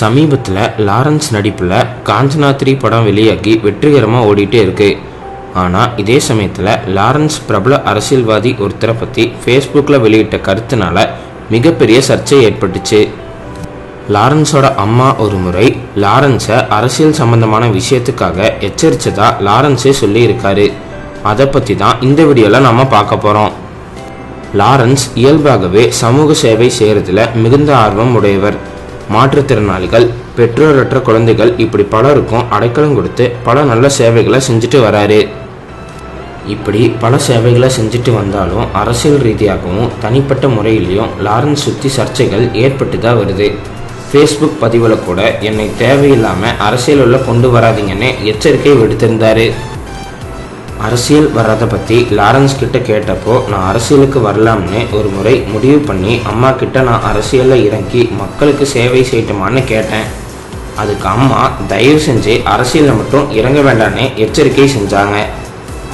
சமீபத்தில் லாரன்ஸ் நடிப்பில் காஞ்சனா த்ரீ படம் வெளியாகி வெற்றிகரமாக ஓடிட்டே இருக்கு. ஆனால் இதே சமயத்தில் லாரன்ஸ் பிரபல அரசியல்வாதி ஒருத்தரை பற்றி ஃபேஸ்புக்கில் வெளியிட்ட கருத்துனால மிகப்பெரிய சர்ச்சை ஏற்பட்டுச்சு. லாரன்ஸோட அம்மா ஒரு முறை லாரன்ஸை அரசியல் சம்பந்தமான விஷயத்துக்காக எச்சரித்ததா லாரன்ஸே சொல்லியிருக்காரு. அதை பற்றி தான் இந்த வீடியோவில் நம்ம பார்க்க போகிறோம் லாரன்ஸ் இயல்பாகவே சமூக சேவை செய்கிறதுல மிகுந்த ஆர்வம் உடையவர். மாற்றுத்திறனாளிகள் பெற்றோரற்ற குழந்தைகள் இப்படி பலருக்கும் அடைக்கலம் கொடுத்து பல நல்ல சேவைகளை செஞ்சுட்டு வராரு. இப்படி பல சேவைகளை செஞ்சுட்டு வந்தாலும் அரசியல் ரீதியாகவும் தனிப்பட்ட முறையிலையும் லாரன்ஸ் சுற்றி சர்ச்சைகள் ஏற்பட்டு தான் வருது. ஃபேஸ்புக் பதிவில் கூட என்னை தேவையில்லாமல் அரசியல் உள்ள கொண்டு வராதீங்கன்னு எச்சரிக்கை விடுத்திருந்தாரு. அரசியல் வர்றதை பற்றி லாரன்ஸ் கிட்ட கேட்டப்போ நான் அரசியலுக்கு வரலாம்னு ஒரு முறை முடிவு பண்ணி அம்மா கிட்ட நான் அரசியலில் இறங்கி மக்களுக்கு சேவை செய்யட்டுமான்னு கேட்டேன். அதுக்கு அம்மா தயவு செஞ்சு அரசியலில் மட்டும் இறங்க வேண்டான்னு எச்சரிக்கை செஞ்சாங்க.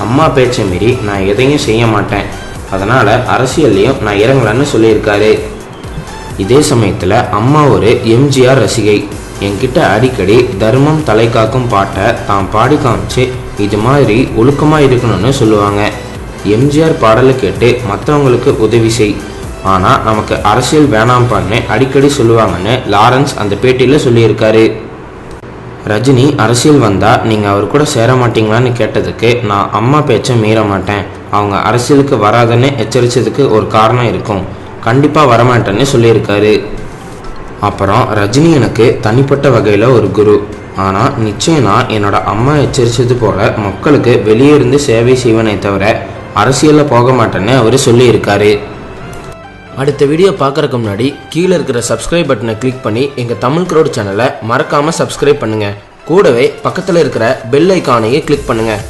அம்மா பேச்சை மீறி நான் எதையும் செய்ய மாட்டேன். அதனால் அரசியல்லையும் நான் இறங்கலான்னு சொல்லியிருக்காரு. இதே சமயத்தில் அம்மா ஒரு எம்ஜிஆர் ரசிகை. என்கிட்ட அடிக்கடி தர்மம் தலை காக்கும் பாட்டை தான் பாடி காமிச்சு இது மாதிரி ஒழுக்கமாக இருக்கணும்னு சொல்லுவாங்க. எம்ஜிஆர் பாடலை கேட்டு மற்றவங்களுக்கு உதவி செய். ஆனால் நமக்கு அரசியல் வேணாம்பான்னு அடிக்கடி சொல்லுவாங்கன்னு லாரன்ஸ் அந்த பேட்டியில் சொல்லியிருக்காரு. ரஜினி அரசியல் வந்தால் நீங்கள் அவர் கூட சேர மாட்டீங்களான்னு கேட்டதுக்கு நான் அம்மா பேச்சை மீற மாட்டேன். அவங்க அரசியலுக்கு வராதுன்னு எச்சரித்ததுக்கு ஒரு காரணம் இருக்கும். கண்டிப்பாக வரமாட்டேன்னு சொல்லியிருக்காரு. அப்புறம் ரஜினி எனக்கு தனிப்பட்ட வகையில் ஒரு குரு. ஆனால் நிச்சயம் நான் என்னோட அம்மா எச்சரித்தது போல மக்களுக்கு வெளியே இருந்து சேவை செய்வனே தவிர அரசியலில் போக மாட்டேன்னு அவர் சொல்லியிருக்காரு. அடுத்த வீடியோ பார்க்கறதுக்கு முன்னாடி கீழே இருக்கிற சப்ஸ்கிரைப் பட்டனை கிளிக் பண்ணி எங்கள் தமிழ் க்ரோட் சேனலை மறக்காமல் சப்ஸ்கிரைப் பண்ணுங்கள் கூடவே பக்கத்தில் இருக்கிற பெல் ஐக்கானையே கிளிக் பண்ணுங்கள்